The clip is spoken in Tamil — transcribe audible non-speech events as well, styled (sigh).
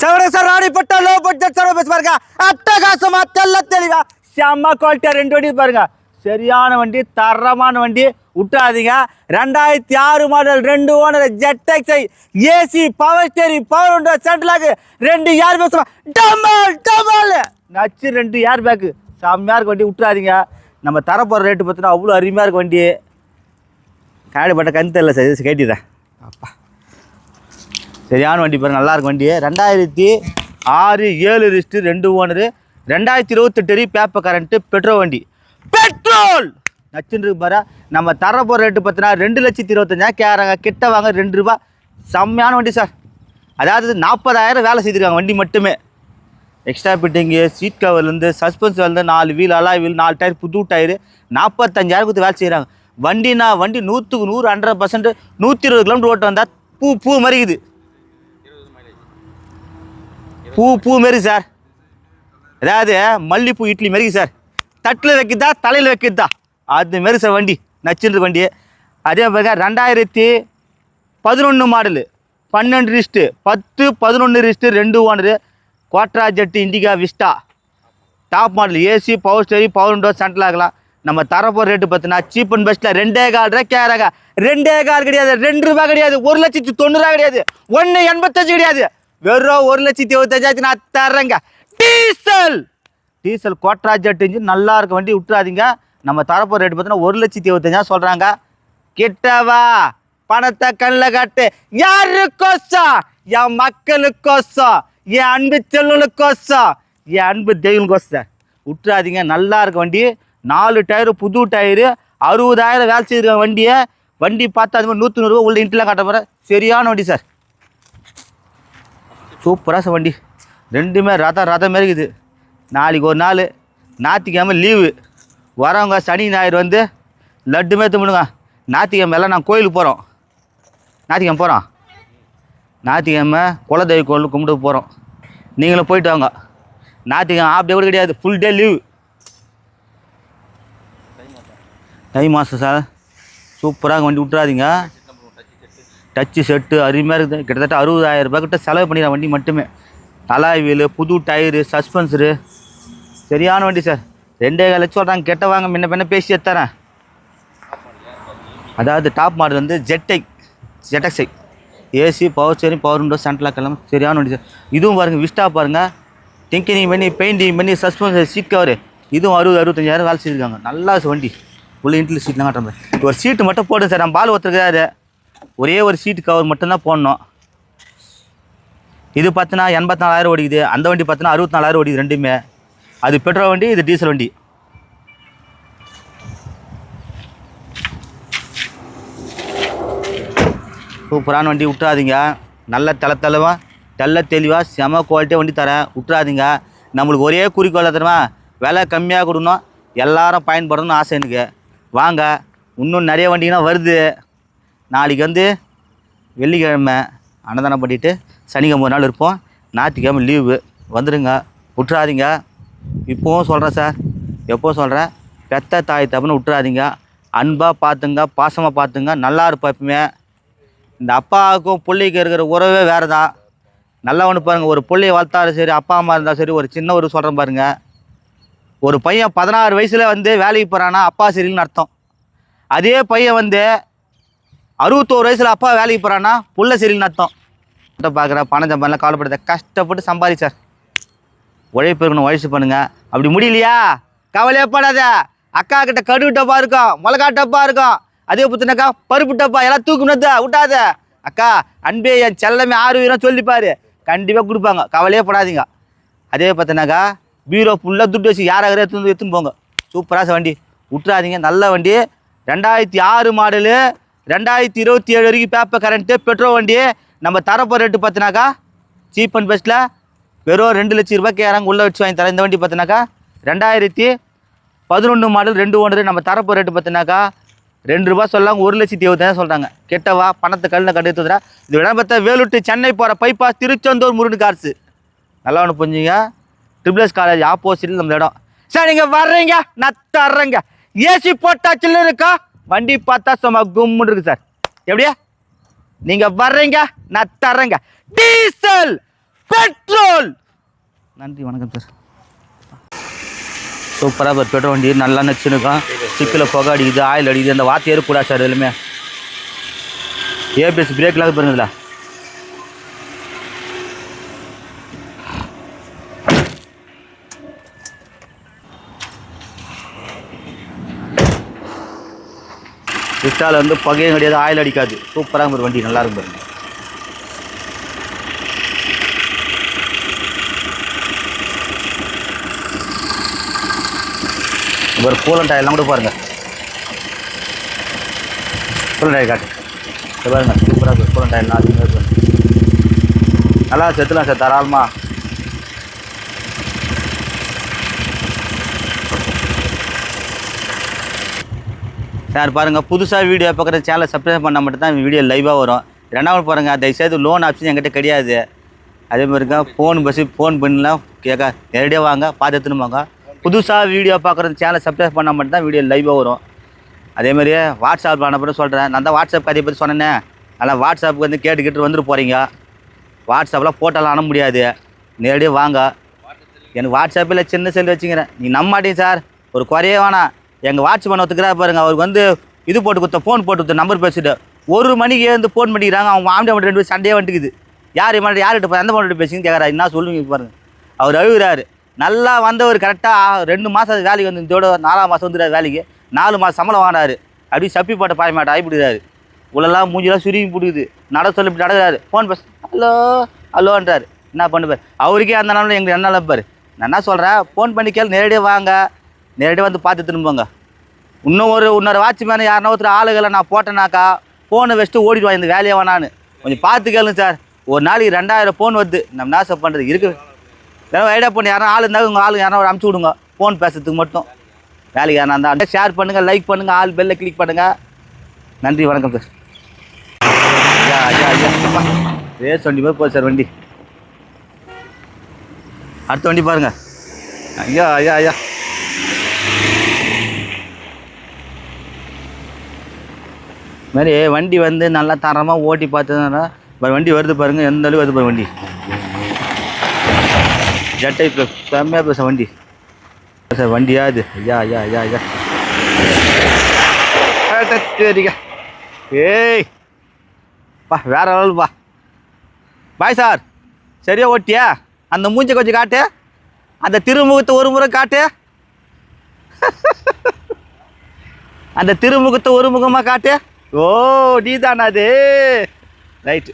செவன சார் ராணி லோ பட்ஜெட் சர்வீஸ் பாருங்க. அட்டகாசமா தெல்ல தெளிவா. செம்ம குவாலிட்டியா ரெண்டு வண்டி பாருங்க. சரியான வண்டி தரமான வண்டி. விட்டாதீங்க ரெண்டாயிரத்தி ஆறு மாடல் ரெண்டு ஓனர் எக்ஸை ஏசி பவர் ஸ்டேரி பவர் உண்டோ சென்ட்லாக்கு ரெண்டு ஏர் பேக் டமால் டமால் நச்சு ரெண்டு ஏர் பேக்கு செம்மையாக இருக்க வண்டி. விட்டுறாதீங்க. நம்ம தரப்போகிற ரேட்டு பார்த்தீங்கன்னா அவ்வளோ அருமையாக இருக்க வண்டி. காடுபட்ட கண் தெரியல சார். கேட்டிடுறேன். அப்பா. சரியான வண்டி பாருங்க நல்லா இருக்கு வண்டி. ரெண்டாயிரத்தி ஆறு ஏழு ரிஸ்ட்டு ரெண்டு ஓனரு. ரெண்டாயிரத்தி இருபத்தெட்டு பேப்பர் கரண்ட்டு பெட்ரோல் வண்டி. பெட்ரோல் நச்சுன்னு பாரு. நம்ம தர போகிற ரேட்டு பார்த்தீங்கன்னா ரெண்டு லட்சத்தி இருபத்தஞ்சா கேட்குறாங்க கிட்ட வாங்க ரெண்டு ரூபா. செம்மையான வண்டி சார் அதாவது நாற்பதாயிரம் வேலை செய்திருக்காங்க வண்டி மட்டுமே. எக்ஸ்ட்ரா ஃபிட்டிங்கு சீட் கவர்லேருந்து சஸ்பென்ஸ்லேருந்து நாலு வீல் அலாய் வீல் நாலு டயர் புது டயரு நாற்பத்தஞ்சாயிரம் கொடுத்து வேலை செய்கிறாங்க வண்டினா வண்டி நூற்றுக்கு நூறு ஹண்ட்ரட் பர்சன்ட் நூற்றி இருபது கிலோமீட்டர் ஓட்டு வந்தால் பூ பூ மறிக்குது பூ பூ மாரி சார். அதாவது மல்லிப்பூ இட்லி மாரி சார். தட்டில் வைக்கிறதா தலையில் வைக்கிறதா அது மாரி சார் வண்டி நச்சுன்ற வண்டி. அதே பாருங்க ரெண்டாயிரத்தி பதினொன்று மாடலு. பன்னெண்டு ரிஸ்ட்டு பத்து பதினொன்று ரிஸ்ட்டு ரெண்டு owner. கோட்ரா jet Indica Vista. Top model AC power steering power window central ஆகலாம். நம்ம தரப்போ ரேட்டு பார்த்தீங்கன்னா சீப் அண்ட் பெஸ்ட்டில் ரெண்டே கால் ரூபா கேரகா. ரெண்டே கால் கிடையாது ரெண்டு ரூபா கிடையாது. ஒரு லட்சத்தி தொண்ணூறுவா கிடையாது. ஒன்று எண்பத்தஞ்சு கிடையாது. வெறும் ஒரு லட்சத்தி இருபத்தஞ்சாயிரத்தி நான் தர்றேங்க. டீசல்! டீசல் கோட்ரா ஜெட் இன்ஜின் நல்லா இருக்க வண்டி விட்டுறாதீங்க. நம்ம தரப்போகிற ரேட்டு பார்த்தீங்கன்னா ஒரு லட்சத்தி இருபத்தஞ்சாயிரம் சொல்கிறாங்க கிட்டவா? பணத்தை கண்ணில் காட்டு. யாருக்கோசம் என் மக்களுக்கோசம் என் அன்பு செல்லுகளுக்கோசம் என் அன்பு தெய்வங்களுக்கோசம் விட்டுறாதீங்க. நல்லா இருக்க வண்டி. நாலு டயரு புது டயரு. அறுபதாயிரம் வேலை செய்திருக்க வண்டியை. வண்டி பார்த்தா அது மாதிரி நூற்றி நூறுரூவா உள்ள இன்ட்ரெலாம் காட்ட போகிறேன் சரியான வண்டி சார் சூப்பராக சார் வண்டி. ரெண்டுமே ரதம் ரதம் மாரி இருக்குது நாளைக்கு ஒரு நாள் ஞாயிற்றுக்கிழமை லீவு வரவங்க சனி ஞாயிறு வந்து லட்டுமே தும்பிடுங்க பண்ணுங்க ஞாயிற்றுக்கிழமை எல்லாம் நான் கோயிலுக்கு போகிறோம் ஞாயிற்றுக்கிழமை போகிறோம் ஞாயிற்றுக்கிழமை குலதெய்வ கோயிலுக்கு கும்பிட்டு போகிறோம் நீங்களும் போயிட்டு வாங்க. ஞாயிற்றுக்கிழமை ஆஃப் டே கூட கிடையாது. ஃபுல் டே லீவு தை மாதம் சார். சூப்பராக வண்டி விட்றாதீங்க டச்சு செட்டு அருமையாக இருக்குது. கிட்டத்தட்ட அறுபதாயிரம் ரூபாய் கிட்ட செலவு பண்ணிடுறேன் வண்டி மட்டுமே. அலாய் வீலு புது டயரு சஸ்பென்சரு சரியான வண்டி சார் ரெண்டே கால் லட்சம் சொல்கிறாங்க கெட்ட வாங்க முன்ன பின்ன பேசி எத்தரேன் அதாவது டாப் மாடல் வந்து ஜெட்டெக் ஜெட்டக்ஸை AC power steering power window சென்ட்ரலாக கிளம்ப சரியான வண்டி சார் இதுவும் பாருங்கள் விஸ்டா பாருங்கள் டிங்கினிங் பண்ணி பெயிண்டிங் பண்ணி சஸ்பென்சர் சீட் கவரு இதுவும் அறுபது அறுபத்தஞ்சாயிரம் வேலை செஞ்சுருக்காங்க நல்லா வண்டி. உள்ள இன்ட்லி சீட்லாம் காட்டுறேன் ஒரு சீட்டு மட்டும் போடுங்க சார் நம்ம பால் ஒருத்தருக்காரு ஒரே ஒரு சீட்டு கவர் மட்டும்தான் போடணும். இது பார்த்தினா எண்பத்தி நாலாயிரம் ஓடிக்குது. அந்த வண்டி பார்த்தினா அறுபத்தி நாலாயிரம் ஓடிக்குது ரெண்டுமே. அது பெட்ரோல் வண்டி இது டீசல் வண்டி. சூப்பரான வண்டி விட்டுறாதீங்க நல்ல தலை தலைவா தெல்ல தெளிவாக செம குவாலிட்டியாக வண்டி தரேன். விட்டுறாதீங்க நம்மளுக்கு ஒரே குறிக்கோள் தருமா விலை கம்மியாக கொடுக்கணும். எல்லாரும் பயன்படணும்னு ஆசை எனக்கு. வாங்க இன்னும் நிறைய வண்டிங்கன்னா வருது. நாளைக்கு வந்து வெள்ளிக்கிழமை அன்னதானம் பண்ணிவிட்டு சனிக்கிழமை ஒரு நாள் இருப்போம். ஞாயிற்றுக்கிழமை லீவு. வந்துடுங்க விட்றாதீங்க இப்போவும் சொல்கிறேன் சார். எப்போ சொல்கிறேன் பெத்த தாய் தப்புன்னு விட்றாதீங்க அன்பாக பார்த்துங்க பாசமாக பார்த்துங்க. நல்லா இருப்பா எப்பவுமே. இந்த அப்பாவுக்கும் பிள்ளைக்கு இருக்கிற உறவே வேறு தான் நல்லா ஒன்று பாருங்கள் ஒரு பிள்ளைய வளர்த்தாலும் சரி அப்பா அம்மா இருந்தாலும் சரி ஒரு சின்ன ஒரு சொல்கிறேன் பாருங்கள் ஒரு பையன் பதினாறு வயசில் வந்து வேலைக்கு போகிறான்னா அப்பா சரியில்லைன்னு அர்த்தம். அதே பையன் வந்து அறுபத்தோரு வயசில் அப்பா வேலைக்கு போகிறான்னா புள்ள சரியில்லைன்னு அர்த்தம். பார்க்குற பணம் சம்பாதிலாம் கவலைப்படுத்த கஷ்டப்பட்டு சம்பாதிச்சார் உழைப்பு இருக்கணும் உழைச்சி பண்ணுங்க. அப்படி முடியலையா? கவலையே படாத. அக்கா கிட்ட கடுகு டப்பா இருக்கும் மிளகா டப்பா இருக்கும். அதே புத்தினக்கா பருப்பு டப்பா எல்லாம் தூக்குனத விட்டாத. அக்கா அன்பே என் செல்லமே ஆறு வீரம் சொல்லிப்பாரு. கண்டிப்பாக கொடுப்பாங்க கவலையே படாதீங்க. அதே பார்த்தினாக்கா பீரோ ஃபுல்லாக துட்டு வச்சு யாராக எடுத்து எடுத்துன்னு போங்க. சூப்பராக வண்டி. விட்டுறாதீங்க நல்ல வண்டி. ரெண்டாயிரத்தி ஆறு மாடலு ரெண்டாயிரத்தி இருபத்தி ஏழு வரைக்கும் பேப்பர் கரண்ட்டு பெட்ரோல் வண்டியே நம்ம தரப்போ ரேட்டு பார்த்தினாக்கா சீப் அண்ட் பெஸ்ட்டில் வெறும் ரெண்டு லட்சம் ரூபாய்க்கு கேட்குறாங்க உள்ளே வச்சு வாங்கி தரேன். இந்த வண்டி பார்த்தினாக்கா ரெண்டாயிரத்தி பதினொன்று மாடல் ரெண்டு ஒன்று நம்ம தரப்போ ரேட்டு பார்த்தினாக்கா ரெண்டு ரூபா சொல்லாங்க ஒரு லட்சத்தி இருபத்தாயிரம் சொல்கிறாங்க கெட்டவா பணத்தை கல்லில் கண்டு தூதுறா இது விட பார்த்தா வேலுட்டு சென்னை போகிற பைபாஸ் திருச்செந்தூர் முருகன் கார்ஸு நல்லா ஒன்று புரிஞ்சுங்க. ட்ரிபிள்எஸ் காலேஜ் ஆப்போசிட்டில் நம்ம இடம். சார் நீங்கள் வர்றீங்க நான் தர்றேங்க. ஏசி போட்டா சில்லு இருக்கா? வண்டி பார்த்தா சும்மா கும்முன்னு இருக்கு சார். எப்படியா? நீங்கள் வர்றீங்க நான் தர்றேங்க. Diesel petrol. நன்றி வணக்கம் சார். சூப்பராக சார் பெட்ரோல் வண்டி நல்லா நச்சுனுக்கும் சிக்கில் புகை அடிக்குது ஆயில் அடிக்குது அந்த வார்த்தை ஏறக்கூடாது சார் எல்லாமே ஏபிஎஸ் பிரேக்லாம் பாருங்கல்ல கிறிஸ்டாவில் வந்து பகையும் கிடையாது ஆயில் அடிக்காது. சூப்பராக ஒரு வண்டி நல்லா இருக்கும் பாருங்க. ஒரு கூலண்ட் ஆயிலாம் கூட பாருங்கள் கூலண்ட் ஆயில் காட்டு. பாருங்கள் சூப்பராக இருக்கும் கூலண்ட் டயர்லாம் அதிகமாக இருக்கும் நல்லா செத்துலாம் சார் தாராளமாக சார் பாருங்கள் புதுசாக வீடியோ பார்க்குற சேனலை சப்ஸ்கிரைப் பண்ணால் மட்டும் தான் வீடியோ லைவாக வரும். ரெண்டாவது பாருங்கள் தயவுசெய்து லோன் ஆப்ஷன் என்கிட்ட கிடையாது. அதே மாதிரிங்க ஃபோன் பஸ்ஸு ஃபோன் பண்ணலாம் கேட்க நேரடியாக வாங்க பார்த்து எடுத்துன்னு வாங்க புதுசாக வீடியோ பார்க்குற சேனலை சப்ஸ்கிரைப் பண்ணால் மட்டும் தான் வீடியோ லைவாக வரும். அதே மாதிரியே வாட்ஸ்அப் அனுப்புறேன் சொல்கிறேன் நான் தான் வாட்ஸ்அப் கதையை பற்றி சொன்னேன். அதனால் வாட்ஸ்அப்புக்கு வந்து கேட்டு கேட்டு வந்துட்டு போகிறீங்க வாட்ஸ்அப்பில் போட்டோலாம் அனுப்ப முடியாது. நேரடியாக வாங்க. எனக்கு வாட்ஸ்அப்பில் சின்ன செல் வச்சுக்கிறேன். நீ நம்பாட்டீங்க சார் ஒரு குறையே வேணாம். எங்கள் வாட்ச் பண்ண ஒத்துக்கிறா பாருங்க அவருக்கு வந்து இது போட்டு கொடுத்த ஃபோன் போட்டு கொடுத்த நம்பர் பேசிட்டு. ஒரு மணிக்கு வந்து ஃபோன் பண்ணிக்கிறாங்க அவங்க ஆம்பளை மட்டும் ரெண்டு பேரும் சண்டையே வந்துக்குது. யார் மாதிரி யார்கிட்ட போய் எந்த ஃபோன் பேசுங்க கேட்குறாரு என்ன சொல்லுங்க பாருங்க. அவர் அழுகுறாரு. நல்லா வந்தவர் கரெக்டாக ரெண்டு மாதம் வேலைக்கு வந்து இதோட நாலாம் மாதம் வந்துடுறாரு வேலைக்கு. நாலு மாதம் சம்பளம் வாங்கினாரு அப்படியே சப்பி போட்ட பாயமாட்ட ஆகிப்பிடுறாரு உள்ளெல்லாம் மூஞ்சிலாம் சுருங்கி பிடிக்குது நட சொல்லி இப்படி நடக்கிறாரு. ஃபோன் பேச ஹலோ ஹலோன்றாரு. என்ன பண்ணுவார் அவருக்கே அந்த நாளில் எங்களுக்கு என்ன நினைப்பார் நான் என்ன சொல்கிறேன் ஃபோன் பண்ணி கேள் நேரடியாக வாங்க. நேரடியாக வந்து பார்த்து திரும்புங்க இன்னும் ஒரு இன்னொரு வாட்ச்மேன் யாருன்னா ஒருத்தர் ஆளுகளை நான் போட்டேனாக்கா ஃபோனை வச்சுட்டு ஓடிடுவான் இந்த வேலையை வேணான்னு கொஞ்சம் பார்த்து கேளுங்க சார். ஒரு நாளைக்கு ரெண்டாயிரம் ஃபோன் வருது. நம்ம நாசம் பண்ணுறது இருக்கு. வேறு ஐடியா பண்ணி. யாரும் ஆள் இருந்தால் உங்கள் ஆள் ஒரு அமுச்சு விடுங்க. ஃபோன் பேசுறதுக்கு மட்டும். வேலைக்கு யாரா இருந்தால் ஷேர் பண்ணுங்கள் லைக் பண்ணுங்கள் ஆள் பெல்லை கிளிக் பண்ணுங்கள் நன்றி வணக்கம் சார். ஐயா ஐயா ஐயா. அப்பா. ரேஸ் வண்டி போய் போகுது சார் வண்டி. அடுத்த வண்டி பாருங்கள் ஐயா ஐயா ஐயா. மாதிரி வண்டி வந்து நல்லா தரமாக ஓட்டி பார்த்ததுனா இப்போ வண்டி வருது பாருங்கள் எந்த அளவுக்கு வருது பாருங்க வண்டி. ஜட்டை இப்போ செம்மையாக பேச வண்டி. சார் வண்டியா இது? ஐயா ஐயா ஐயா ஐயா. சரிங்க ஏய். பா வேற லெவல்ப்பா பாய் சார் சரியா ஓட்டியா? அந்த மூஞ்சை கொஞ்சம் காட்டு. அந்த திருமுகத்தை ஒரு முறை காட்டு. (laughs) அந்த திருமுகத்தை ஒரு முகமாக காட்டு. ஓ நீ தானா அது? ரைட்டு